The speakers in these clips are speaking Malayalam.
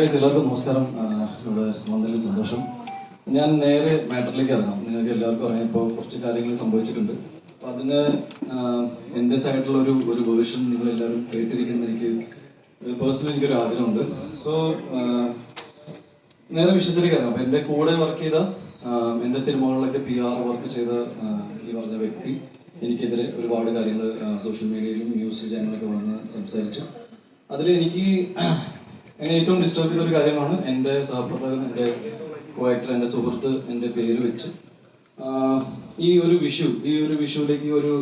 എല്ലാവർക്കും നമസ്കാരം. ഇവിടെ വന്നതിൽ സന്തോഷം. ഞാൻ നേരെ മാറ്ററിലേക്ക് ഇറങ്ങാം. നിങ്ങൾക്ക് എല്ലാവർക്കും അറിയാം ഇപ്പോൾ കുറച്ച് കാര്യങ്ങൾ സംഭവിച്ചിട്ടുണ്ട്. അപ്പം അതിന് എന്റെ സൈഡിലുള്ള ഒരു ഒരു വേർഷൻ നിങ്ങൾ എല്ലാവരും കേട്ടിരിക്കുന്ന എനിക്ക് പേഴ്സണലി എനിക്കൊരു ആഗ്രഹമുണ്ട്. സോ നേരെ വിഷയത്തിലേക്ക് ഇറങ്ങാം. അപ്പം എന്റെ കൂടെ വർക്ക് ചെയ്ത എന്റെ സിനിമകളിലൊക്കെ പി ആർ വർക്ക് ചെയ്ത ഈ പറഞ്ഞ വ്യക്തി എനിക്കെതിരെ ഒരുപാട് കാര്യങ്ങൾ സോഷ്യൽ മീഡിയയിലും ന്യൂസ് ചാനലൊക്കെ വന്ന് സംസാരിച്ചു. അതിൽ എനിക്ക് എന്നെ ഏറ്റവും ഡിസ്റ്റർബ് ചെയ്ത ഒരു കാര്യമാണ് എന്റെ സഹപ്രവർത്തകൻ എന്റെ കോ ആക്ടർ എന്റെ സുഹൃത്ത് എന്റെ പേര് വെച്ച്. ഈ ഒരു വിഷു ഈ ഒരു വിഷുവിലേക്ക് ഒരു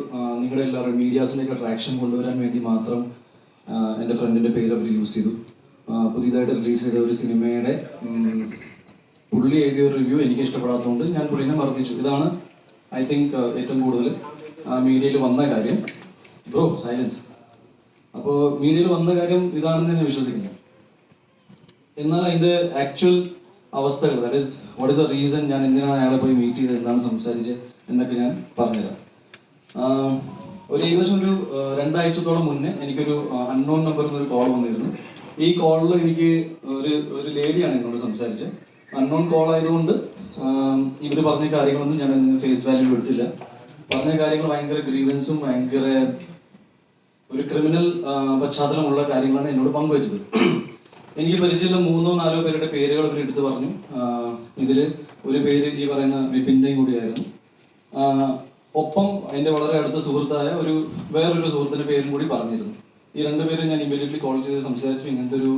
നിങ്ങളുടെ എല്ലാവരും മീഡിയാസിലേക്ക് അട്രാക്ഷൻ കൊണ്ടുവരാൻ വേണ്ടി മാത്രം എന്റെ ഫ്രണ്ടിന്റെ പേര് അവർ യൂസ് ചെയ്തു. പുതിയതായിട്ട് റിലീസ് ചെയ്ത ഒരു സിനിമയുടെ പുള്ളി എഴുതിയ ഒരു റിവ്യൂ എനിക്ക് ഇഷ്ടപ്പെടാത്തതുകൊണ്ട് ഞാൻ പുള്ളിനെ മർദ്ദിച്ചു. ഇതാണ് ഐ തിങ്ക് ഏറ്റവും കൂടുതൽ മീഡിയയിൽ വന്ന കാര്യം. ബ്രോ സൈലൻസ് അപ്പോൾ മീഡിയയിൽ വന്ന കാര്യം ഇതാണെന്ന് ഞാൻ വിശ്വസിക്കുന്നു. എന്നാൽ അതിന്റെ ആക്ച്വൽ അവസ്ഥകൾ that is what is the reason ഞാൻ എന്തിനാണ് അയാളെ പോയി മീറ്റ് ചെയ്തത് എന്താണ് സംസാരിച്ചത് എന്നൊക്കെ ഞാൻ പറഞ്ഞുതരാം. ഒരു ഏകദേശം ഒരു രണ്ടാഴ്ചത്തോളം മുന്നേ എനിക്കൊരു അൺനോൺ നമ്പറിൽ നിന്ന് ഒരു കോൾ വന്നിരുന്നു. ഈ കോളിൽ എനിക്ക് ഒരു ഒരു ലേഡിയാണ് എന്നോട് സംസാരിച്ചത്. അൺനോൺ കോൾ ആയതുകൊണ്ട് ഇവർ പറഞ്ഞ കാര്യങ്ങളൊന്നും ഞാൻ ഫേസ് വാല്യൂ എടുത്തില്ല. പറഞ്ഞ കാര്യങ്ങൾ ഭയങ്കര ഗ്രീവൻസും ഭയങ്കര ഒരു ക്രിമിനൽ പശ്ചാത്തലമുള്ള കാര്യങ്ങളാണ് എന്നോട് പങ്കുവച്ചത്. എനിക്ക് പരിചയമുള്ള മൂന്നോ നാലോ പേരുടെ പേരുകൾ അവർ എടുത്തു പറഞ്ഞു. ഇതിൽ ഒരു പേര് ഈ പറയുന്ന വിപിന്റെയും കൂടിയായിരുന്നു. ഒപ്പം എന്റെ വളരെ അടുത്ത സുഹൃത്തായ ഒരു വേറൊരു സുഹൃത്തിന്റെ പേരും കൂടി പറഞ്ഞിരുന്നു. ഈ രണ്ടുപേരും ഞാൻ ഇമ്മീഡിയറ്റ്ലി കോൾ ചെയ്ത് സംസാരിച്ചു. ഇങ്ങനത്തെ ഒരു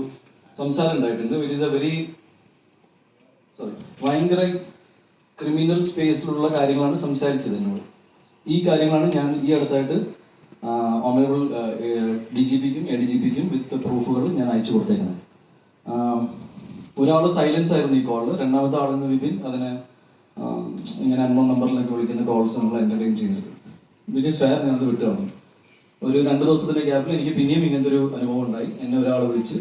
സംസാരം ഉണ്ടായിട്ടുണ്ട്. It is a very sorry ഭയങ്കര ക്രിമിനൽ സ്പേസിലുള്ള കാര്യങ്ങളാണ് സംസാരിച്ചത് എന്നോട്. ഈ കാര്യങ്ങളാണ് ഞാൻ ഈ അടുത്തായിട്ട് ഓണറബിൾ ഡി ജി പിക്കും എ ഡി ജി പിക്കും വിത്ത് പ്രൂഫുകൾ ഞാൻ അയച്ചു കൊടുത്തേക്കുന്നത്. ഒരാൾ സൈലൻസ് ആയിരുന്നു ഈ കോളിൽ രണ്ടാമത്തെ ആളെന്ന് വിപിൻ അതിനെ ഇങ്ങനെ അൺനോൺ നമ്പറിലൊക്കെ വിളിക്കുന്ന കോൾസ് നമ്മൾ എന്റർടൈൻ ചെയ്യുന്നത്. വിച്ച് ഇസ് ഫെയർ ഞാനത് വിട്ടു വന്നു ഒരു രണ്ട് ദിവസത്തിന്റെ ഗ്യാപ്പിൽ എനിക്ക് പിന്നെയും ഇങ്ങനത്തെ ഒരു അനുഭവം ഉണ്ടായി. എന്നെ ഒരാൾ വിളിച്ച്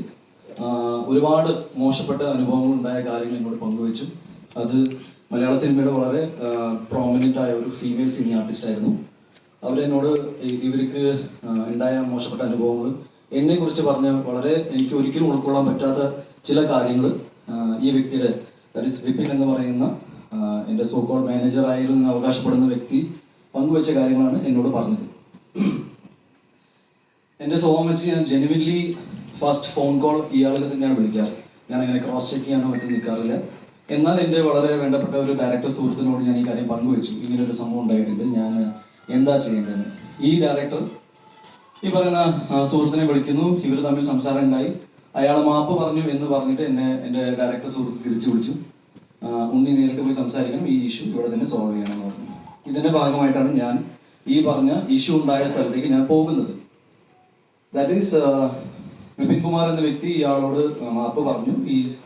ഒരുപാട് മോശപ്പെട്ട അനുഭവങ്ങൾ ഉണ്ടായ കാര്യങ്ങൾ എന്നോട് പങ്കുവച്ചു. അത് മലയാള സിനിമയുടെ വളരെ പ്രോമിനന്റ് ആയ ഒരു ഫീമെയിൽ സിനി ആർട്ടിസ്റ്റ് ആയിരുന്നു. അവരെന്നോട് ഇവർക്ക് ഉണ്ടായ മോശപ്പെട്ട അനുഭവങ്ങൾ എന്നെ കുറിച്ച് പറഞ്ഞ വളരെ എനിക്ക് ഒരിക്കലും ഉൾക്കൊള്ളാൻ പറ്റാത്ത ചില കാര്യങ്ങൾ ഈ വ്യക്തിയുടെ ദാറ്റ് ഇസ് വിപിൻ എന്ന് പറയുന്ന എന്റെ സോക്കോൾ മാനേജർ ആയിരുന്നു അവകാശപ്പെടുന്ന വ്യക്തി പങ്കുവച്ച കാര്യങ്ങളാണ് എന്നോട് പറഞ്ഞത്. എന്റെ സ്വഭാവം വെച്ച് ഞാൻ ജെനുവിൻലി ഫസ്റ്റ് ഫോൺ കോൾ ഇയാൾക്ക് തന്നെയാണ് വിളിക്കാറ്. ഞാൻ അങ്ങനെ ക്രോസ് ചെക്ക് ചെയ്യാനോ മറ്റും നിൽക്കാറില്ല. എന്നാൽ എന്റെ വളരെ വേണ്ടപ്പെട്ട ഒരു ഡയറക്ടർ സുഹൃത്തിനോട് ഞാൻ ഈ കാര്യം പങ്കുവച്ചു. ഇങ്ങനെ ഒരു സംഭവം ഉണ്ടായിട്ടുണ്ട്. ഞാൻ എന്താ ചെയ്യേണ്ടതെന്ന്. ഈ ഡയറക്ടർ ഈ പറയുന്ന സുഹൃത്തിനെ വിളിക്കുന്നു. ഇവർ തമ്മിൽ സംസാരം ഉണ്ടായി. അയാൾ മാപ്പ് പറഞ്ഞു എന്ന് പറഞ്ഞിട്ട് എന്നെ എന്റെ ഡയറക്ടർ സുഹൃത്ത് തിരിച്ചു വിളിച്ചു. ഉണ്ണി നേരിട്ട് പോയി സംസാരിക്കണം. ഈ ഇഷ്യൂ ഇവിടെ തന്നെ സോൾവ് ചെയ്യണമെന്ന് പറഞ്ഞു. ഇതിന്റെ ഭാഗമായിട്ടാണ് ഞാൻ ഈ പറഞ്ഞ ഇഷ്യൂ ഉണ്ടായ സ്ഥലത്തേക്ക് ഞാൻ പോകുന്നത്. ദാറ്റ് ഈസ് വിപിൻ കുമാർ എന്ന വ്യക്തി ഇയാളോട് മാപ്പ് പറഞ്ഞു. Is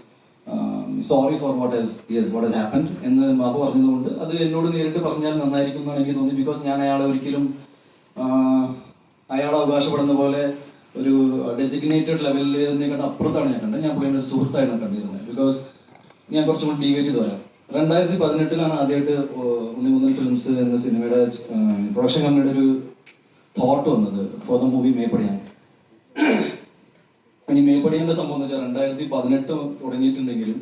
sorry for what yes what has happened എന്ന് മാപ്പ് പറഞ്ഞതുകൊണ്ട് അത് എന്നോട് നേരിട്ട് പറഞ്ഞാൽ നന്നായിരിക്കും എന്നാണ് എനിക്ക് തോന്നി. ബിക്കോസ് ഞാൻ അയാളെ ഒരിക്കലും അയാൾ അവകാശപ്പെടുന്ന പോലെ ഒരു ഡെസിഗ്നേറ്റഡ് ലെവലിൽ നിന്നേക്കാട്ട് അപ്പുറത്താണ് ഞാൻ കണ്ടത്. ഞാൻ പുള്ളിയുടെ ഒരു സുഹൃത്തായിട്ടാണ് കണ്ടിരുന്നത് ബിക്കോസ് ഞാൻ കുറച്ചും കൂടി ഡീവേറ്റ് ചെയ്ത് വരാം രണ്ടായിരത്തി പതിനെട്ടിലാണ് ആദ്യമായിട്ട് ഉണ്ണി ഉണ്ണിമുതൽ ഫിലിംസ് എന്ന സിനിമയുടെ പ്രൊഡക്ഷൻ കമ്പനിയുടെ ഒരു തോട്ട് വന്നത് ഫോർ ദ മൂവി മേപ്പടിയാൻ. ഇനി മേപ്പടിയന്റെ സംഭവം എന്ന് വെച്ചാൽ രണ്ടായിരത്തി പതിനെട്ട് തുടങ്ങിയിട്ടുണ്ടെങ്കിലും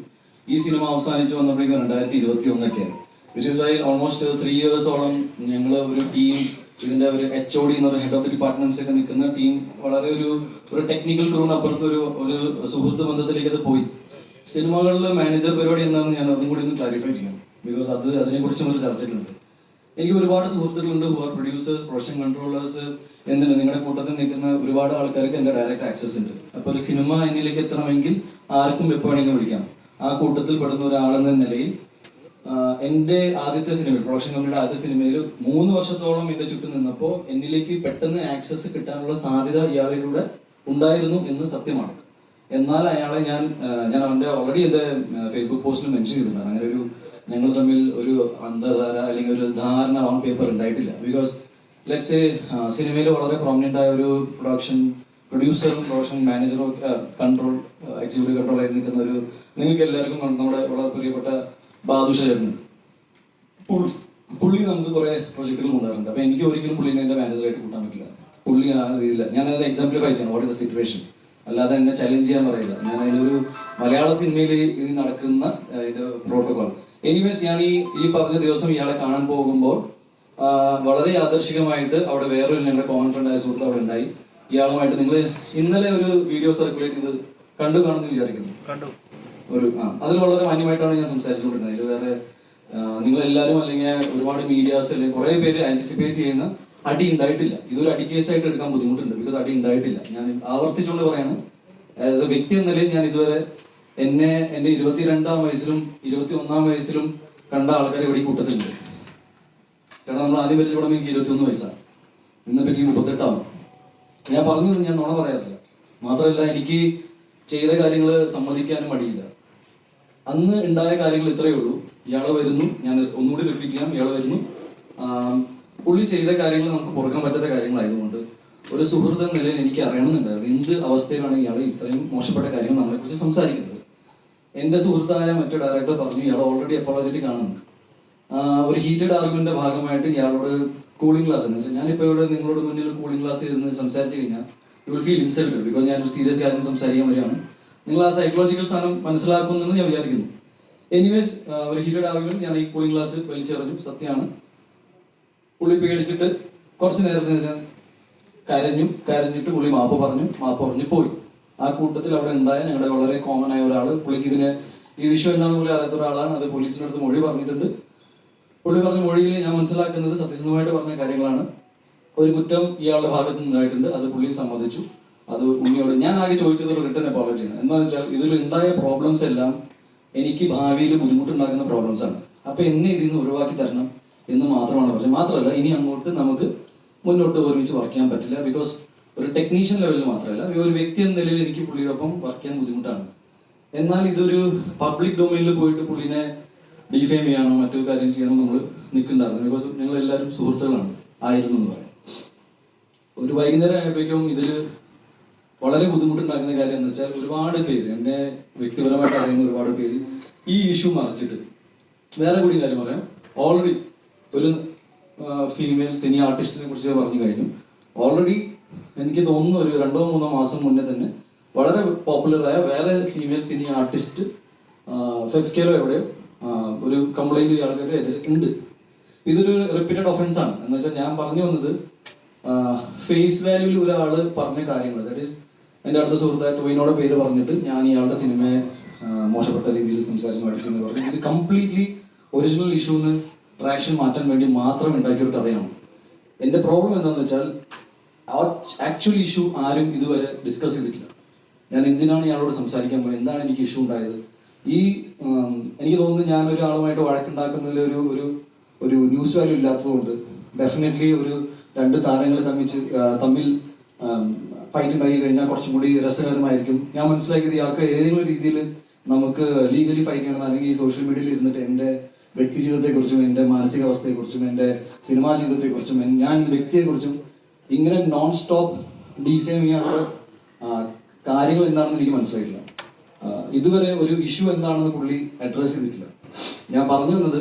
ഈ സിനിമ അവസാനിച്ച് വന്നപ്പോഴേക്കും രണ്ടായിരത്തി ഇരുപത്തി ഒന്നൊക്കെയാണ് which is why almost three ഇയേഴ്സോളം ഞങ്ങൾ ഒരു ടീം ഇതിന്റെ ഒരു എച്ച് ഒ ഡി എന്ന് പറയുന്ന ഹെഡ് ഓഫ് ദി ഡിപ്പാർട്ട്മെന്റ്സ് ഒക്കെ നിൽക്കുന്ന ടീം വളരെ ഒരു ഒരു ടെക്നിക്കൽ ക്രൂവിന് അപ്പുറത്ത് ഒരു ഒരു സുഹൃത്ത് ബന്ധത്തിലേക്ക് അത് പോയി. സിനിമകളിലെ മാനേജർ പരിപാടി എന്താണെന്ന് ഞാൻ അതും കൂടി ഒന്ന് ക്ലാരിഫൈ ചെയ്യാം ബിക്കോസ് അത് അതിനെക്കുറിച്ചും ഒരു ചർച്ചകളുണ്ട് എനിക്ക് ഒരുപാട് സുഹൃത്തുക്കളുണ്ട് who are producers production controllers എന്തിന് നിങ്ങളുടെ കൂട്ടത്തിൽ നിൽക്കുന്ന ഒരുപാട് ആൾക്കാർക്ക് എന്റെ ഡയറക്റ്റ് ആക്സസ് ഉണ്ട്. അപ്പോൾ ഒരു സിനിമ എന്നിലേക്ക് എത്തണമെങ്കിൽ ആർക്കും എപ്പോൾ വേണമെങ്കിലും വിളിക്കാം. ആ കൂട്ടത്തിൽ പെടുന്ന ഒരാളെന്ന നിലയിൽ എന്റെ ആദ്യത്തെ സിനിമയിൽ പ്രൊഡക്ഷൻ കമ്പനിയുടെ ആദ്യ സിനിമയിൽ മൂന്ന് വർഷത്തോളം എന്റെ ചുറ്റും നിന്നപ്പോൾ എന്നിലേക്ക് പെട്ടെന്ന് ആക്സസ് കിട്ടാനുള്ള സാധ്യത ഇയാളിലൂടെ ഉണ്ടായിരുന്നു എന്ന് സത്യമാണ്. എന്നാൽ അയാളെ ഞാൻ ഞാൻ അവന്റെ ഓൾറെഡി എന്റെ ഫേസ്ബുക്ക് പോസ്റ്റിൽ മെൻഷൻ ചെയ്തിട്ടുണ്ട്. അങ്ങനെ ഒരു ഞങ്ങൾ തമ്മിൽ ഒരു അന്ധധാര അല്ലെങ്കിൽ ഒരു ധാരണ ഓൺ പേപ്പർ ഉണ്ടായിട്ടില്ല. ബിക്കോസ് ലെറ്റ്സ് സിനിമയിൽ വളരെ പ്രോമിനന്റ് ആയ ഒരു പ്രൊഡക്ഷൻ പ്രൊഡ്യൂസറും പ്രൊഡക്ഷൻ മാനേജറും കൺട്രോൾ എക്സിക്യൂട്ടീവ് കൺട്രോൾ ആയിട്ട് നിൽക്കുന്ന ഒരു നിങ്ങൾക്ക് എല്ലാവർക്കും നമ്മുടെ വളരെ പ്രിയപ്പെട്ട ബാദുഷേട്ടൻ പുള്ളി നമുക്ക് കുറെ പ്രൊജക്ടുകൾ കൊണ്ടുവരുന്നുണ്ട് അപ്പൊ എനിക്ക് ഒരിക്കലും പുള്ളിനെ എന്റെ മാനേജറായിട്ട് കൂട്ടാൻ പറ്റില്ല. പുള്ളി ആ രീതിയില്ല ഞാൻ അത് എക്സാംപ്ലിഫൈ ചെയ്യണം വാട്ട് ഇസ് ദ സിറ്റുവേഷൻ അല്ലാതെ എന്നെ ചലഞ്ച് ചെയ്യാൻ പറയില്ല. ഞാൻ അതിലൊരു മലയാള സിനിമയിൽ ഇത് നടക്കുന്ന പ്രോട്ടോകോൾ എനിവേസ് ഞാൻ ഈ ഈ പറഞ്ഞ ദിവസം ഇയാളെ കാണാൻ പോകുമ്പോൾ വളരെ ആദർശികമായിട്ട് അവിടെ വേറൊരു ഞങ്ങളുടെ കോമൺ ആയ സുഹൃത്ത് അവിടെ ഉണ്ടായി. ഇയാളുമായിട്ട് നിങ്ങൾ ഇന്നലെ ഒരു വീഡിയോ സർക്കുലേറ്റ് ചെയ്ത് കണ്ടു കാണുമെന്ന് വിചാരിക്കുന്നു. കണ്ടു. ഒരു ആ അതിൽ വളരെ മാന്യമായിട്ടാണ് ഞാൻ സംസാരിച്ചുകൊണ്ടിരുന്നത്. അതിൽ വേറെ നിങ്ങൾ എല്ലാവരും അല്ലെങ്കിൽ ഒരുപാട് മീഡിയാസ് അല്ലെങ്കിൽ കുറെ പേര് ആന്റിസിപ്പേറ്റ് ചെയ്യുന്ന അടി ഉണ്ടായിട്ടില്ല. ഇതൊരു അടി കേസായിട്ട് എടുക്കാൻ ബുദ്ധിമുട്ടുണ്ട് ബിക്കോസ് അടി ഉണ്ടായിട്ടില്ല. ഞാൻ ആവർത്തിച്ചുകൊണ്ട് പറയാണ് ആസ് എ വ്യക്തി എന്ന നിലയിൽ ഞാൻ ഇതുവരെ എന്നെ എന്റെ ഇരുപത്തിരണ്ടാം വയസ്സിലും ഇരുപത്തി ഒന്നാം വയസ്സിലും കണ്ട ആൾക്കാർ ഇവിടെ കൂട്ടത്തിലുണ്ട്. ചേട്ടാ നമ്മൾ ആദ്യം പരിചയപ്പെടുമ്പോൾ എനിക്ക് ഇരുപത്തിയൊന്ന് വയസ്സാണ്. ഇന്നിപ്പോൾ എനിക്ക് മുപ്പത്തെട്ടാവും ഞാൻ പറഞ്ഞത് ഞാൻ നുണ പറയാറില്ല. മാത്രമല്ല എനിക്ക് ചെയ്ത കാര്യങ്ങൾ സമ്മതിക്കാനും മടിയില്ല. അന്ന് ഉണ്ടായ കാര്യങ്ങൾ ഇത്രയേ ഉള്ളൂ. ഇയാളെ വരുന്നു. ഞാൻ ഒന്നുകൂടി റിപ്പീറ്റ് ചെയ്യാം. ഇയാൾ വരുന്നു. പുള്ളി ചെയ്ത കാര്യങ്ങൾ നമുക്ക് പുറക്കാൻ പറ്റാത്ത കാര്യങ്ങളായതുകൊണ്ട് ഒരു സുഹൃത്ത് എന്ന നിലയിൽ എനിക്ക് അറിയണമെന്നുണ്ടായിരുന്നു. എന്ത് അവസ്ഥയിലാണ് ഇയാൾ ഇത്രയും മോശപ്പെട്ട കാര്യങ്ങൾ നമ്മളെ കുറിച്ച് സംസാരിക്കുന്നത്? എന്റെ സുഹൃത്തായ മറ്റു ഡയറക്ടർ പറഞ്ഞു ഇയാൾ ഓൾറെഡി അപ്പോളജറ്റിക് ആണെന്ന്. ഒരു ഹീറ്റഡ് ആർഗ്യുമെന്റിന്റെ ഭാഗമായിട്ട് ഇയാളോട് കൂളിംഗ് ക്ലാസ് എന്ന് വെച്ചാൽ ഞാനിപ്പോൾ ഇവിടെ നിങ്ങളോട് മുന്നിൽ കൂളിംഗ് ക്ലാസ് ഇരുന്ന് സംസാരിച്ചു കഴിഞ്ഞാൽ you will feel insulted because ഞാൻ ഒരു സീരിയസ് കാര്യം സംസാരിക്കാൻ വരികയാണ്. നിങ്ങൾ ആ സൈക്കോളജിക്കൽ സാധനം മനസ്സിലാക്കുന്നെന്ന് ഞാൻ വിചാരിക്കുന്നു. എനിവേസ് ഒരു ഹീരോയുടെ ആർഗ്യുമെന്റ് ഞാൻ ഈ കൂളിംഗ് ഗ്ലാസ് വലിച്ചെറിഞ്ഞു. സത്യമാണ്. പുള്ളി പേടിച്ചിട്ട് കുറച്ച് നേരത്തിന് ശേഷം കരഞ്ഞു കരഞ്ഞിട്ട് പുള്ളി മാപ്പ് പറഞ്ഞു മാപ്പ് പറഞ്ഞു പോയി. ആ കൂട്ടത്തിൽ അവിടെ ഉണ്ടായ ഞങ്ങളുടെ വളരെ കോമൺ ആയ ഒരാൾ പുള്ളിക്ക് ഇതിന് ഈ വിഷയം എന്താണെന്ന് പുള്ളി അറിയാത്ത ഒരാളാണ്. അത് പോലീസിന്റെ അടുത്ത് മൊഴി പറഞ്ഞിട്ടുണ്ട്. പുള്ളി പറഞ്ഞ മൊഴിയിൽ ഞാൻ മനസ്സിലാക്കുന്നത് സത്യസന്ധമായിട്ട് പറഞ്ഞ കാര്യങ്ങളാണ്. ഒരു കുറ്റം ഇയാളുടെ ഭാഗത്ത് നിന്നായിട്ടുണ്ട്. അത് പുള്ളി സമ്മതിച്ചു. അത് ഉണ്ണിയോട് ഞാൻ ആകെ ചോദിച്ചത് റിട്ടേൺ അപ്പോളജിയാണ് എന്താണെന്ന് വെച്ചാൽ ഇതിൽ ഉണ്ടായ പ്രോബ്ലംസ് എല്ലാം എനിക്ക് ഭാവിയിൽ ബുദ്ധിമുട്ടുണ്ടാക്കുന്ന പ്രോബ്ലംസ് ആണ്. അപ്പൊ എന്നെ ഇതിൽ നിന്ന് ഒഴിവാക്കി തരണം എന്ന് മാത്രമാണ് പറഞ്ഞത്. മാത്രമല്ല ഇനി അങ്ങോട്ട് നമുക്ക് മുന്നോട്ട് ഒരുമിച്ച് വർക്ക് ചെയ്യാൻ പറ്റില്ല. ബിക്കോസ് ഒരു ടെക്നീഷ്യൻ ലെവലിൽ മാത്രമല്ല ഒരു വ്യക്തി എന്ന നിലയിൽ എനിക്ക് പുള്ളിയോടൊപ്പം വർക്ക് ചെയ്യാൻ ബുദ്ധിമുട്ടാണ്. എന്നാൽ ഇതൊരു പബ്ലിക് ഡൊമൈനിൽ പോയിട്ട് പുള്ളിനെ ഡിഫെയിം ചെയ്യാനോ മറ്റൊരു കാര്യം ചെയ്യാനോ നമ്മൾ നിൽക്കുന്നുണ്ടായിരുന്നു. ബിക്കോസ് ഞങ്ങൾ എല്ലാവരും സുഹൃത്തുക്കളാണ്. ആയിരുന്നു എന്ന് പറയാം. ഒരു വൈകുന്നേരം ആയപ്പോഴേക്കും ഇതിൽ വളരെ ബുദ്ധിമുട്ടുണ്ടാക്കുന്ന കാര്യം എന്ന് വെച്ചാൽ ഒരുപാട് പേര് എന്നെ വ്യക്തിപരമായിട്ട് അറിയുന്ന ഒരുപാട് പേര് ഈ ഇഷ്യൂ മറച്ചിട്ട്. വേറെ കൂടി കാര്യം പറയാം. ഓൾറെഡി ഒരു ഫീമെയിൽ സിനി ആർട്ടിസ്റ്റിനെ കുറിച്ച് പറഞ്ഞു കഴിഞ്ഞു. ഓൾറെഡി എനിക്ക് തോന്നുന്നു ഒരു രണ്ടോ മൂന്നോ മാസം മുന്നേ തന്നെ വളരെ പോപ്പുലറായ വേറെ ഫീമെയിൽ സിനി ആർട്ടിസ്റ്റ് ഫെഫ്കേലോ എവിടെയോ ആ, ഒരു കംപ്ലൈന്റ് ആൾക്കാരെ ഉണ്ട്. ഇതൊരു റിപ്പീറ്റഡ് ഒഫൻസ് ആണ്. എന്ന് വെച്ചാൽ ഞാൻ പറഞ്ഞു വന്നത് ഫേസ് വാല്യൂവിൽ ഒരാൾ പറഞ്ഞ കാര്യങ്ങൾ ദാറ്റ് ഈസ് എന്റെ അടുത്ത സുഹൃത്തായ ടോയിനോടെ പേര് പറഞ്ഞിട്ട് ഞാൻ ഇയാളുടെ സിനിമയെ മോശപ്പെട്ട രീതിയിൽ സംസാരിച്ച് പഠിച്ചു എന്ന് പറഞ്ഞു. ഇത് കംപ്ലീറ്റ്ലി ഒറിജിനൽ ഇഷ്യൂന്ന് ട്രാക്ഷൻ മാറ്റാൻ വേണ്ടി മാത്രം ഉണ്ടാക്കിയ ഒരു കഥയാണ്. എന്റെ പ്രോബ്ലം എന്താണെന്ന് വെച്ചാൽ ആക്ച്വൽ ഇഷ്യൂ ആരും ഇതുവരെ ഡിസ്കസ് ചെയ്തിട്ടില്ല. ഞാൻ എന്തിനാണ് ഇയാളോട് സംസാരിക്കാൻ പോയത് എന്താണ് എനിക്ക് ഇഷ്യൂ ഉണ്ടായത്? ഈ എനിക്ക് തോന്നുന്നു ഞാൻ ഒരാളുമായിട്ട് വഴക്കുണ്ടാക്കുന്നതിൽ ഒരു ഒരു ഒരു ന്യൂസ് വാല്യൂ ഇല്ലാത്തതുകൊണ്ട് ഡെഫിനറ്റ്ലി ഒരു രണ്ട് താരങ്ങൾ തമ്മിൽ തമ്മിൽ ഫൈറ്റ് ഉണ്ടാക്കി കഴിഞ്ഞാൽ കുറച്ചും കൂടി രസകരമായിരിക്കും. ഞാൻ മനസ്സിലാക്കിയത് ഇയാൾക്ക് ഏതെങ്കിലും രീതിയിൽ നമുക്ക് ലീഗലി ഫൈറ്റ് ചെയ്യണം അല്ലെങ്കിൽ ഈ സോഷ്യൽ മീഡിയയിൽ ഇരുന്നിട്ട് എന്റെ വ്യക്തി ജീവിതത്തെക്കുറിച്ചും എന്റെ മാനസികാവസ്ഥയെക്കുറിച്ചും എന്റെ സിനിമാ ജീവിതത്തെക്കുറിച്ചും ഞാൻ വ്യക്തിയെക്കുറിച്ചും ഇങ്ങനെ നോൺ സ്റ്റോപ്പ് ഡീഫെയിം ചെയ്യാനുള്ള കാര്യങ്ങൾ എന്താണെന്ന് എനിക്ക് മനസ്സിലായിട്ടില്ല. ഇതുവരെ ഒരു ഇഷ്യൂ എന്താണെന്ന് പുള്ളി അഡ്രസ് ചെയ്തിട്ടില്ല. ഞാൻ പറഞ്ഞു വന്നത്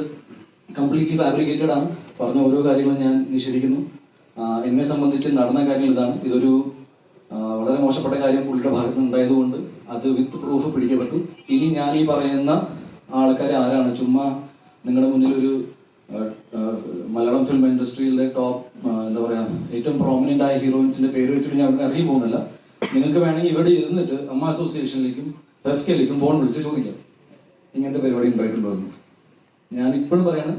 കംപ്ലീറ്റ്ലി ഫാബ്രിക്കേറ്റഡ് ആണ്. പറഞ്ഞ ഓരോ കാര്യങ്ങളും ഞാൻ നിഷേധിക്കുന്നു. എന്നെ സംബന്ധിച്ച് നടന്ന കാര്യങ്ങൾ ഇതാണ്. ഇതൊരു വളരെ മോശപ്പെട്ട കാര്യം പുള്ളിയുടെ ഭാഗത്ത് ഉണ്ടായതുകൊണ്ട് അത് വിത്ത് പ്രൂഫ് പിടിക്കപ്പെട്ടു ഇനി ഞാൻ ഈ പറയുന്ന ആൾക്കാർ ആരാണ്? ചുമ്മാ നിങ്ങളുടെ മുന്നിൽ ഒരു മലയാളം ഫിലിം ഇൻഡസ്ട്രിയിലെ ടോപ്പ് എന്താ പറയാ ഏറ്റവും പ്രോമിനന്റ് ആയ ഹീറോയിൻസിന്റെ പേര് വെച്ചിട്ട് ഞാൻ അവിടെ ഇറങ്ങി പോകുന്നില്ല. നിങ്ങൾക്ക് വേണമെങ്കിൽ ഇവിടെ ഇരുന്നിട്ട് അമ്മ അസോസിയേഷനിലേക്കും റെഫ്കയിലേക്കും ഫോൺ വിളിച്ച് ചോദിക്കാം. ഇങ്ങനത്തെ പരിപാടി ഉണ്ടായിട്ടുണ്ടോ ഞാൻ ഇപ്പോഴും പറയാണ്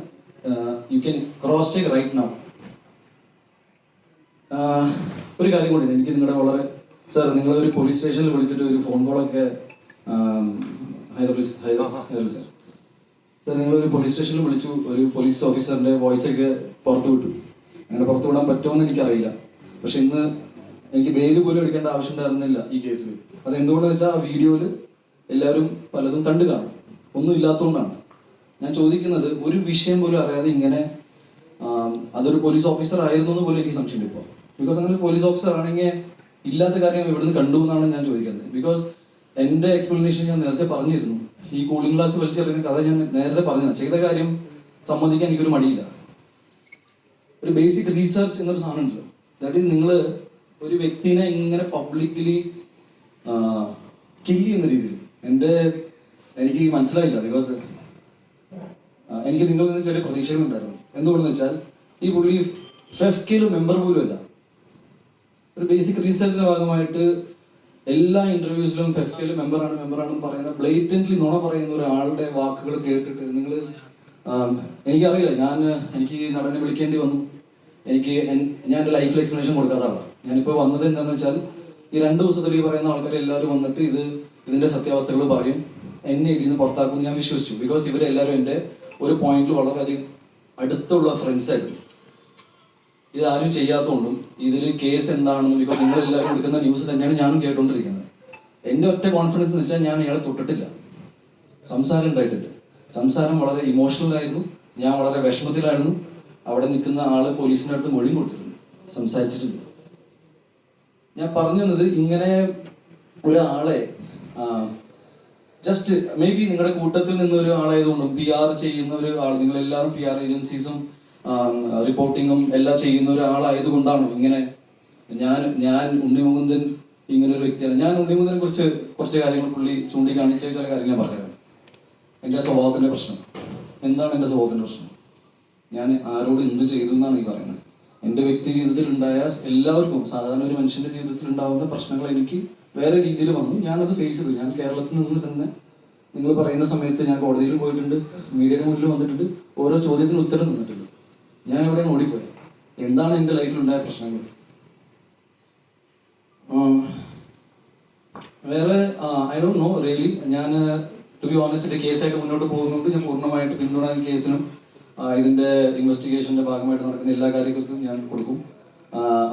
you can cross check right now ഒരു കാര്യം കൂടി എനിക്ക് നിങ്ങളുടെ വളരെ സാർ നിങ്ങൾ ഒരു പോലീസ് സ്റ്റേഷനിൽ വിളിച്ചിട്ട് ഒരു ഫോൺ കോളൊക്കെ ഹൈദർലി സാർ. സാർ നിങ്ങൾ ഒരു പോലീസ് സ്റ്റേഷനിൽ വിളിച്ചു ഒരു പോലീസ് ഓഫീസറിന്റെ വോയിസ് ഒക്കെ പുറത്തു വിട്ടു. അങ്ങനെ പുറത്തു വിടാൻ പറ്റുമോന്ന് എനിക്കറിയില്ല. പക്ഷെ ഇന്ന് എനിക്ക് ബെയിൽ പോലും എടുക്കേണ്ട ആവശ്യം ഉണ്ടായിരുന്നില്ല ഈ കേസിൽ അത് എന്തുകൊണ്ടെന്ന് വെച്ചാൽ ആ വീഡിയോയിൽ എല്ലാവരും പലതും കണ്ടു കാണും. ഒന്നും ഇല്ലാത്തതുകൊണ്ടാണ് ഞാൻ ചോദിക്കുന്നത് ഒരു വിഷയം പോലും അറിയാതെ ഇങ്ങനെ അതൊരു പോലീസ് ഓഫീസർ ആയിരുന്നു എന്ന് പോലും എനിക്ക് സംശയമുണ്ട് ഇപ്പോൾ ബിക്കോസ് അങ്ങനെ പോലീസ് ഓഫീസർ ആണെങ്കിൽ ഇല്ലാത്ത കാര്യം ഇവിടുന്ന് കണ്ടു എന്നാണ് ഞാൻ ചോദിക്കുന്നത്. ബിക്കോസ് എന്റെ എക്സ്പ്ലനേഷൻ ഞാൻ നേരത്തെ പറഞ്ഞിരുന്നു. ഈ കൂളിംഗ് ഗ്ലാസ് വലിച്ചെറിയുന്ന കഥ ഞാൻ നേരത്തെ പറഞ്ഞതാണ് ചെയ്ത കാര്യം സമ്മതിക്കാൻ എനിക്കൊരു മടിയില്ല. ഒരു ബേസിക് റീസർച്ച് എന്നൊരു സാധനം ഉണ്ടല്ലോ. ദാറ്റ് നിങ്ങൾ ഒരു വ്യക്തിനെ ഇങ്ങനെ പബ്ലിക്കലി കില്ല് ചെയ്യുന്ന രീതിയിൽ. എന്റെ എനിക്ക് മനസ്സിലായില്ല. ബിക്കോസ് എനിക്ക് നിങ്ങളിൽ നിന്ന് ചില പ്രതീക്ഷകളുണ്ടായിരുന്നു. എന്തുകൊണ്ടെന്ന് വെച്ചാൽ ഈ പുള്ളി ഫെഫ്കയിലും മെമ്പർ പോലും അല്ല. ഒരു ബേസിക് റീസെർച്ചിന്റെ ഭാഗമായിട്ട് എല്ലാ ഇന്റർവ്യൂസിലും ഫെഫ്കയിലും മെമ്പറാണ് മെമ്പറാണെന്ന് പറയുന്ന ബ്ലേറ്റന്റ്ലി നുണ പറയുന്ന ഒരാളുടെ വാക്കുകൾ കേട്ടിട്ട് നിങ്ങൾ എനിക്കറിയില്ല. ഞാൻ എനിക്ക് നടനെ വിളിക്കേണ്ടി വന്നു. എനിക്ക് ഞാൻ എന്റെ ലൈഫിൽ എക്സ്പ്ലനേഷൻ കൊടുക്കാത്ത ആളാണ് ഞാനിപ്പോൾ വന്നത് എന്താണെന്ന് വെച്ചാൽ ഈ രണ്ട് ദിവസത്തിൽ ഈ പറയുന്ന ആൾക്കാർ എല്ലാവരും വന്നിട്ട് ഇത് ഇതിന്റെ സത്യാവസ്ഥകൾ പറയും. എന്നെ ഇതിൽ നിന്ന് പുറത്താക്കുമെന്ന് ഞാൻ വിശ്വസിച്ചു. ബിക്കോസ് ഇവരെല്ലാവരും എന്റെ ഒരു പോയിന്റിൽ വളരെയധികം അടുത്തുള്ള ഫ്രണ്ട്സ് ആയിരുന്നു ഇത് ആരും ചെയ്യാത്തതുകൊണ്ടും ഇതിൽ കേസ് എന്താണെന്നും നിങ്ങൾ എല്ലാവരും എടുക്കുന്ന ന്യൂസ് തന്നെയാണ് ഞാനും കേട്ടുകൊണ്ടിരിക്കുന്നത് എന്റെ ഒറ്റ കോൺഫിഡൻസ് എന്ന് വെച്ചാൽ ഞാൻ ഇയാളെ തൊട്ടിട്ടില്ല. സംസാരം ഉണ്ടായിട്ടില്ല. സംസാരം വളരെ ഇമോഷണലായിരുന്നു ഞാൻ വളരെ വിഷമത്തിലായിരുന്നു. അവിടെ നിൽക്കുന്ന ആൾ പോലീസിനടുത്ത് മൊഴിയും കൊടുത്തിട്ടുണ്ട് സംസാരിച്ചിട്ടുണ്ട് ഞാൻ പറഞ്ഞു തന്നത് ഇങ്ങനെ ഒരാളെ ജസ്റ്റ് മേ ബി നിങ്ങളുടെ കൂട്ടത്തിൽ നിന്ന് ഒരാളായതുകൊണ്ടും പി ആർ ചെയ്യുന്ന ഒരു ആൾ നിങ്ങളെല്ലാവരും പി ആർ ഏജൻസീസും റിപ്പോർട്ടിങ്ങും എല്ലാം ചെയ്യുന്ന ഒരാളായതുകൊണ്ടാണ് ഇങ്ങനെ ഞാൻ ഞാൻ ഉണ്ണിമുകുന്ദൻ ഇങ്ങനെ ഒരു വ്യക്തിയാണ്. ഞാൻ ഉണ്ണിമുകുന്ദനെ കുറിച്ച് കുറച്ച് കാര്യങ്ങൾ പുള്ളി ചൂണ്ടിക്കാണിച്ച ചില കാര്യങ്ങൾ പറയാം. എന്റെ സ്വഭാവത്തിന്റെ പ്രശ്നം. എന്താണ് എന്റെ സ്വഭാവത്തിന്റെ പ്രശ്നം? ഞാൻ ആരോട് എന്ത് ചെയ്തു എന്നാണ് ഈ പറയുന്നത്. എന്റെ വ്യക്തി ജീവിതത്തിൽ ഉണ്ടായ എല്ലാവർക്കും സാധാരണ ഒരു മനുഷ്യന്റെ ജീവിതത്തിൽ ഉണ്ടാകുന്ന പ്രശ്നങ്ങൾ എനിക്ക് വേറെ രീതിയിൽ വന്നു. ഞാനത് ഫേസ് ചെയ്തു. ഞാൻ കേരളത്തിൽ നിന്ന് തന്നെ നിങ്ങൾ പറയുന്ന സമയത്ത് ഞാൻ കോടതിയിൽ പോയിട്ടുണ്ട് മീഡിയയുടെ മുന്നിൽ വന്നിട്ടുണ്ട് ഓരോ ചോദ്യത്തിന് ഉത്തരം തന്നിട്ടുണ്ട്. ഞാൻ എവിടെയും ഓടിപ്പോയി. എന്താണ് എന്റെ ലൈഫിലുണ്ടായ പ്രശ്നങ്ങൾ? വേറെ ഐ ഡോണ്ട് നോ റിയലി ഞാൻ ടു ബി ഓണസ്റ്റ് കേസായിട്ട് മുന്നോട്ട് പോകുന്നുണ്ട്. ഞാൻ പൂർണമായിട്ട് പിന്തുണ കേസിനും ഇതിന്റെ ഇതിന്റെ ഇൻവെസ്റ്റിഗേഷന്റെ ഭാഗമായിട്ട് നടക്കുന്ന എല്ലാ കാര്യങ്ങൾക്കും ഞാൻ കൊടുക്കും.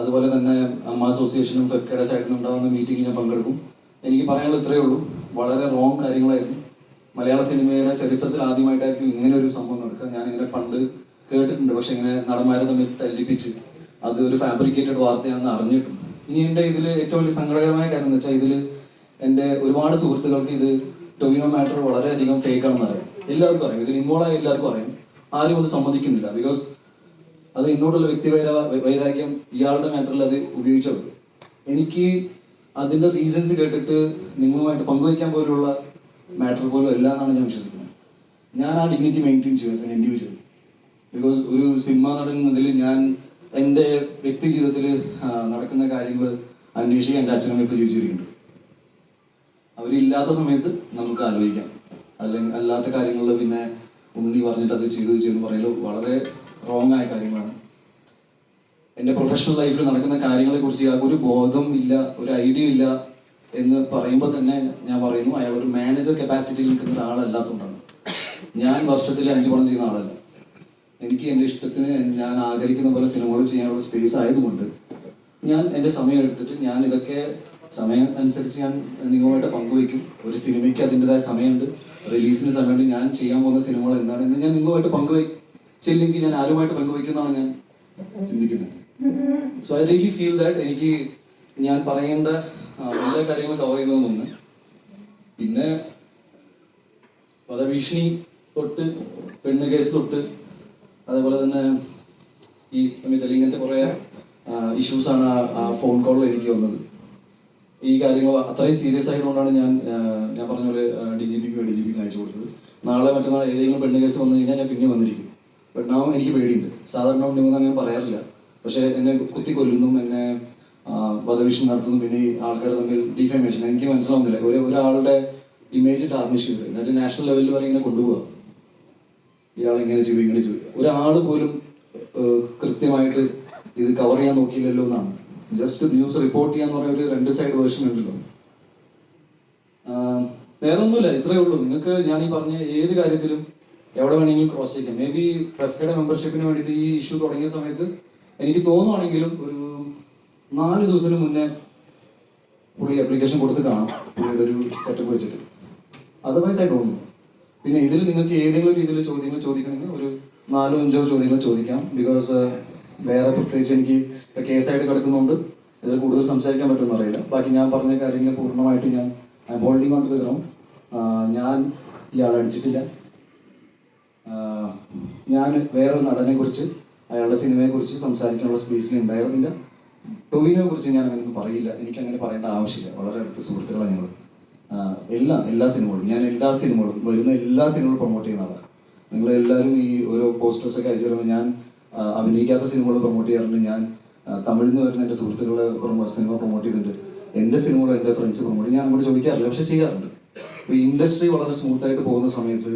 അതുപോലെ തന്നെ അമ്മ അസോസിയേഷനും ഫെഫ്കയുടെ സൈഡിൽ ഉണ്ടാകുന്ന മീറ്റിംഗിൽ ഞാൻ പങ്കെടുക്കും. എനിക്ക് പറയാനുള്ളത് ഇത്രയേ ഉള്ളൂ. വളരെ റോങ് കാര്യങ്ങളായിരുന്നു. മലയാള സിനിമയുടെ ചരിത്രത്തിൽ ആദ്യമായിട്ടായിരിക്കും ഇങ്ങനെ ഒരു സംഭവം നടക്കുക. ഞാനിങ്ങനെ പണ്ട് കേട്ടിട്ടുണ്ട്. പക്ഷെ ഇങ്ങനെ നടന്മാരെ തമ്മിൽ തല്ലിപ്പിച്ച് അത് ഒരു ഫാബ്രിക്കേറ്റഡ് വാർത്തയാണെന്ന് അറിഞ്ഞിട്ടുണ്ട്. ഇനി എന്റെ ഇതിൽ ഏറ്റവും വലിയ സങ്കടകരമായ കാര്യം എന്ന് വെച്ചാൽ ഇതിൽ എന്റെ ഒരുപാട് സുഹൃത്തുക്കൾക്ക് ഇത് ടൊവിനോ മാറ്റർ വളരെയധികം ഫേക്ക് ആണെന്ന് അറിയാം. എല്ലാവർക്കും അറിയാം. ഇതിൽ ഇൻവോൾവ് ആയ എല്ലാവർക്കും അറിയാം. ആരും അത് സമ്മതിക്കുന്നില്ല. ബിക്കോസ് അത് എന്നോടുള്ള വ്യക്തി വൈര- വൈരാഗ്യം ഇയാളുടെ മാറ്ററിൽ അത് ഉപയോഗിച്ചത് എനിക്ക് അതിന്റെ റീസൺസ് കേട്ടിട്ട് നിങ്ങളുമായിട്ട് പങ്കുവയ്ക്കാൻ പോലുള്ള മാറ്റർ പോലും അല്ല എന്നാണ് ഞാൻ വിശ്വസിക്കുന്നത്. ഞാൻ ആ ഡിഗ്നിറ്റി മെയിന്റെയിൻ ചെയ്യുക ഇൻഡിവിജ്വൽ ബിക്കോസ് ഒരു സിനിമ നടക്കുന്നതിൽ ഞാൻ എന്റെ വ്യക്തി ജീവിതത്തിൽ നടക്കുന്ന കാര്യങ്ങൾ അന്വേഷിക്കാൻ എന്റെ അച്ഛനമ്മ ഇപ്പോൾ ജീവിച്ചിരിക്കുന്നുണ്ട്. അവരില്ലാത്ത സമയത്ത് നമുക്ക് ആലോചിക്കാം. അല്ലെങ്കിൽ അല്ലാത്ത കാര്യങ്ങളിൽ പിന്നെ ഉണ്ണി പറഞ്ഞിട്ട് അത് ചെയ്തു ചെയ്തു പറയുന്നത് വളരെ റോങ് ആയ കാര്യങ്ങളാണ്. എന്റെ പ്രൊഫഷണൽ ലൈഫിൽ നടക്കുന്ന കാര്യങ്ങളെ കുറിച്ച് ഇയാൾക്ക് ഒരു ബോധം ഇല്ല ഒരു ഐഡിയ ഇല്ല എന്ന് പറയുമ്പോൾ തന്നെ ഞാൻ പറയുന്നു അയാൾ ഒരു മാനേജർ കപ്പാസിറ്റിയിൽ നിൽക്കുന്ന ഒരാളല്ലാത്തതുകൊണ്ടാണ്. ഞാൻ വർഷത്തിൽ അഞ്ച് പണം ചെയ്യുന്ന ആളല്ല. എനിക്ക് എന്റെ ഇഷ്ടത്തിന് ഞാൻ ആഗ്രഹിക്കുന്ന പോലെ സിനിമകൾ ചെയ്യാനുള്ള സ്പേസ് ആയതുകൊണ്ട് ഞാൻ എന്റെ സമയം എടുത്തിട്ട് ഞാൻ ഇതൊക്കെ സമയം അനുസരിച്ച് ഞാൻ നിങ്ങളുമായിട്ട് പങ്കുവയ്ക്കും. ഒരു സിനിമയ്ക്ക് അതിന്റെതായ സമയമുണ്ട്. റിലീസിന് സമയമുണ്ട്. ഞാൻ ചെയ്യാൻ പോകുന്ന സിനിമകൾ എന്താണെന്ന് ഞാൻ നിങ്ങളുമായിട്ട് പങ്കുവയ്ച്ചില്ലെങ്കിൽ ഞാൻ ആരുമായിട്ട് പങ്കുവയ്ക്കുന്നതാണ് ഞാൻ ചിന്തിക്കുന്നത്. So I really feel that എനിക്ക് ഞാൻ പറയേണ്ട എല്ലാ കാര്യങ്ങളും കവർ ചെയ്തതെന്നൊന്ന് പിന്നെ വധഭീഷണി തൊട്ട് പെണ്ണ് കേസ് തൊട്ട് അതേപോലെ തന്നെ ഈ സമയത്ത് ഇങ്ങനത്തെ കുറെ ഇഷ്യൂസ് ആണ് ആ- ഫോൺ കോളിൽ എനിക്ക് വന്നത്. ഈ കാര്യങ്ങൾ അത്രയും സീരിയസ് ആയതുകൊണ്ടാണ് ഞാൻ ഞാൻ പറഞ്ഞ പോലെ ഡി ജി പിക്ക് ഡി ജി പിക്ക് അയച്ചു കൊടുത്തത്. നാളെ മറ്റന്നാൾ ഏതെങ്കിലും പെണ്ണ് കേസ് വന്നു കഴിഞ്ഞാൽ ഞാൻ പിന്നെ വന്നിരിക്കും. പെണ്ണാവും എനിക്ക് പേടിയുണ്ട്. സാധാരണ ഉണ്ടെന്ന് ഞാൻ പറയാറില്ല. പക്ഷേ എന്നെ കുത്തി കൊല്ലുന്നു എന്നെ വധഭീഷണി നടത്തുന്നു പിന്നെ ആൾക്കാർ തമ്മിൽ ഡിഫമേഷൻ എനിക്ക് മനസ്സിലാവുന്നില്ല. ഒരു ഒരാളുടെ ഇമേജ് ടാർണിഷ് ചെയ്ത് എന്നിട്ട് നാഷണൽ ലെവലിൽ വരെ ഇങ്ങനെ കൊണ്ടുപോകുക ഇയാൾ ഇങ്ങനെ ചെയ്തു ഇങ്ങനെ ചെയ്തു. ഒരാൾ പോലും കൃത്യമായിട്ട് ഇത് കവർ ചെയ്യാൻ നോക്കിയില്ലല്ലോ എന്നാണ്. ജസ്റ്റ് ന്യൂസ് റിപ്പോർട്ട് ചെയ്യാന്ന് പറഞ്ഞ ഒരു രണ്ട് സൈഡ് വേർഷൻ ഉണ്ടല്ലോ. വേറെ ഒന്നുമില്ല ഇത്രയേ ഉള്ളൂ. നിങ്ങൾക്ക് ഞാൻ ഈ പറഞ്ഞ ഏത് കാര്യത്തിലും എവിടെ വേണമെങ്കിലും ക്രോസ് ചെയ്യാം മേ ബി ഫെഫ്കയുടെ മെമ്പർഷിപ്പിന് വേണ്ടിയിട്ട് ഈ ഇഷ്യൂ തുടങ്ങിയ സമയത്ത് എനിക്ക് തോന്നുവാണെങ്കിലും ഒരു നാല് ദിവസത്തിന് മുന്നേ പുള്ളി അപ്ലിക്കേഷൻ കൊടുത്ത് കാണാം. പുള്ളിയുടെ ഒരു സെറ്റപ്പ് വെച്ചിട്ട്. അതർവൈസ് ആയിട്ട് തോന്നുന്നു പിന്നെ ഇതിൽ നിങ്ങൾക്ക് ഏതെങ്കിലും രീതിയിൽ ചോദ്യങ്ങൾ ചോദിക്കണമെങ്കിൽ ഒരു നാലോ അഞ്ചോ ചോദ്യങ്ങൾ ചോദിക്കാം. ബിക്കോസ് വേറെ പ്രത്യേകിച്ച് എനിക്ക് കേസായിട്ട് കിടക്കുന്നുണ്ട്. ഇതിൽ കൂടുതൽ സംസാരിക്കാൻ പറ്റുമെന്ന് അറിയില്ല. ബാക്കി ഞാൻ പറഞ്ഞ കാര്യങ്ങൾ പൂർണമായിട്ട് ഞാൻ I holding on to ground ഞാൻ ഇയാളെ അടിച്ചിട്ടില്ല. ഞാൻ വേറൊരു നടനെ കുറിച്ച് അയാളുടെ സിനിമയെ കുറിച്ച് സംസാരിക്കാനുള്ള സ്പേസിൽ ഉണ്ടായിരുന്നില്ല. ടൊവിനെ കുറിച്ച് ഞാൻ അങ്ങനെ പറയില്ല. എനിക്ക് അങ്ങനെ പറയേണ്ട ആവശ്യമില്ല. വളരെ അടുത്ത സുഹൃത്തുക്കളാണ് ഞങ്ങൾ എല്ലാം എല്ലാ സിനിമകളും ഞാൻ എല്ലാ സിനിമകളും വരുന്ന എല്ലാ സിനിമകളും പ്രൊമോട്ട് ചെയ്യുന്ന ആളാണ്. നിങ്ങൾ എല്ലാവരും ഈ ഓരോ പോസ്റ്റേഴ്സ് ഒക്കെ അയച്ചു തരുമ്പോൾ ഞാൻ അഭിനയിക്കാത്ത സിനിമകൾ പ്രൊമോട്ട് ചെയ്യാറുണ്ട്. ഞാൻ തമിഴിൽ നിന്ന് വരുന്ന എന്റെ സുഹൃത്തുക്കളെ പ്രൊമോ സിനിമ പ്രൊമോട്ട് ചെയ്തിട്ടുണ്ട് എന്റെ സിനിമകൾ എന്റെ ഫ്രണ്ട്സ് പ്രൊമോട്ട് ഞാൻ അങ്ങോട്ട് ചോദിക്കാറില്ല പക്ഷെ ചെയ്യാറുണ്ട്. അപ്പോൾ ഇൻഡസ്ട്രി വളരെ സ്മൂത്തായിട്ട് പോകുന്ന സമയത്ത്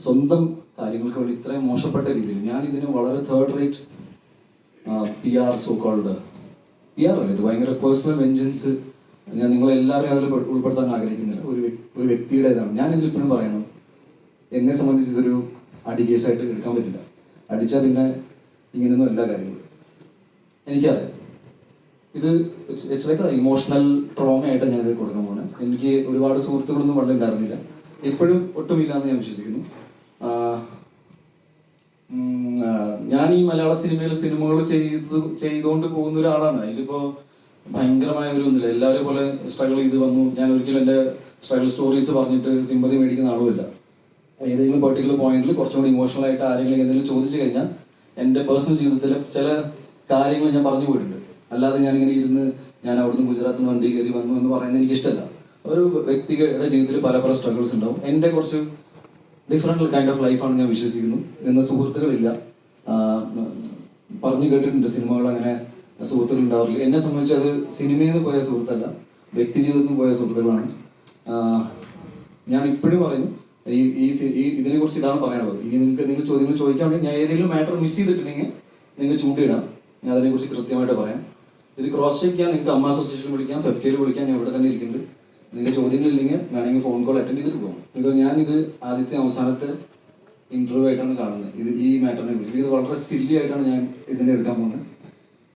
സ്വന്തം കാര്യങ്ങൾക്ക് വേണ്ടി ഇത്രയും മോശപ്പെട്ട രീതിയിൽ ഞാൻ ഇതിന് വളരെ third rate P R so called P R അല്ല ഇത് ഭയങ്കര പേഴ്സണൽ വെഞ്ചൻസ് ഞാൻ നിങ്ങൾ എല്ലാവരും അതിൽ പെട്- ഉൾപ്പെടുത്താൻ ആഗ്രഹിക്കുന്നില്ല. ഒരു ഒരു വ്യക്തിയുടെ ഇതാണ് ഞാൻ ഇതിൽ ഇപ്പോഴും പറയണം എന്നെ സംബന്ധിച്ച് ഇതൊരു അടി കേസായിട്ട് എടുക്കാൻ പറ്റില്ല. അടിച്ചാൽ പിന്നെ ഇങ്ങനെയൊന്നും എല്ലാ കാര്യങ്ങളും എനിക്കറിയാം. ഇത് ഇറ്റ്സ് ഇമോഷണൽ ട്രോമ ആയിട്ട് ഞാൻ കൊടുക്കാൻ പോകുന്നത്. എനിക്ക് ഒരുപാട് സുഹൃത്തുക്കളൊന്നും വളരെ ഉണ്ടായിരുന്നില്ല. ഇപ്പോഴും ഒട്ടുമില്ല എന്ന് ഞാൻ വിശ്വസിക്കുന്നു. ഞാൻ ഈ മലയാള സിനിമയിൽ സിനിമകൾ ചെയ്തു ചെയ്തുകൊണ്ട് പോകുന്ന ഒരാളാണ്. അതിലിപ്പോ ഭയങ്കരമായ ഒരു ഒന്നുമില്ല എല്ലാവരെ പോലെ സ്ട്രഗിൾ ചെയ്ത് വന്നു. ഞാൻ ഒരിക്കലും എന്റെ സ്ട്രഗിൾ സ്റ്റോറീസ് പറഞ്ഞിട്ട് സിമ്പതി മേടിക്കുന്ന ആളുമില്ല. ഏതെങ്കിലും പെർട്ടിക്കുലർ പോയിന്റിൽ കുറച്ചും കൂടി ഇമോഷണൽ ആയിട്ട് ആരെങ്കിലും എന്തെങ്കിലും ചോദിച്ചു കഴിഞ്ഞാൽ എന്റെ പേഴ്സണൽ ജീവിതത്തിലെ ചില കാര്യങ്ങൾ ഞാൻ പറഞ്ഞു പോയിട്ടുണ്ട്. അല്ലാതെ ഞാൻ ഇങ്ങനെ ഇരുന്ന് ഞാൻ അവിടുന്ന് ഗുജറാത്തിൽ നിന്ന് വണ്ടി കയറി വന്നു എന്ന് പറയുന്നത് എനിക്ക് ഇഷ്ടമല്ല ഒരു വ്യക്തിയുടെ ജീവിതത്തിൽ പല പല സ്ട്രഗിൾസ് ഉണ്ടാവും. എന്റെ കുറച്ച് ഡിഫറെന്റ് കൈൻഡ് ഓഫ് ലൈഫാണ് ഞാൻ വിശ്വസിക്കുന്നു. എന്ന സുഹൃത്തുക്കളില്ല. പറഞ്ഞു കേട്ടിട്ടുണ്ട് സിനിമകൾ അങ്ങനെ സുഹൃത്തുക്കൾ ഉണ്ടാവില്ല എന്നെ സംബന്ധിച്ച് അത് സിനിമയിൽ നിന്ന് പോയ സുഹൃത്തല്ല വ്യക്തി ജീവിതത്തിൽ നിന്ന് പോയ സുഹൃത്തുക്കളാണ്. ഞാൻ ഇപ്പോഴും പറയും ഈ ഈ ഇതിനെ കുറിച്ച് ഇതാണ് പറയാനുള്ളത്. ഇനി നിങ്ങൾക്ക് എന്തെങ്കിലും ചോദ്യങ്ങൾ ചോദിക്കുകയാണെങ്കിൽ ഞാൻ ഏതെങ്കിലും മാറ്റർ മിസ് ചെയ്തിട്ടുണ്ടെങ്കിൽ നിങ്ങൾക്ക് ചൂണ്ടിയിടാം. ഞാൻ അതിനെക്കുറിച്ച് കൃത്യമായിട്ട് പറയാം. ഇത് ക്രോസ് ചെക്ക് ചെയ്യാൻ നിങ്ങൾക്ക് അമ്മ അസോസിയേഷൻ വിളിക്കാം ഫെഫ്റ്റിയിൽ വിളിക്കാം ഞാൻ ഇവിടെ തന്നെ ഇരിക്കുന്നുണ്ട്. നിങ്ങൾക്ക് ചോദ്യങ്ങളില്ലെങ്കിൽ വേണമെങ്കിൽ ഫോൺ കോൾ അറ്റൻഡ് ചെയ്തിട്ട് പോകും. ബിക്കോസ് ഞാൻ ഇത് ആദ്യത്തെ അവസാനത്തെ ഇന്റർവ്യൂ ആയിട്ടാണ് കാണുന്നത്. ഇത് ഈ മാറ്ററിനെ കുറിച്ച്. ഇത് വളരെ സില്ലി ആയിട്ടാണ് ഞാൻ ഇതിനെ എടുക്കാൻ പോകുന്നത്.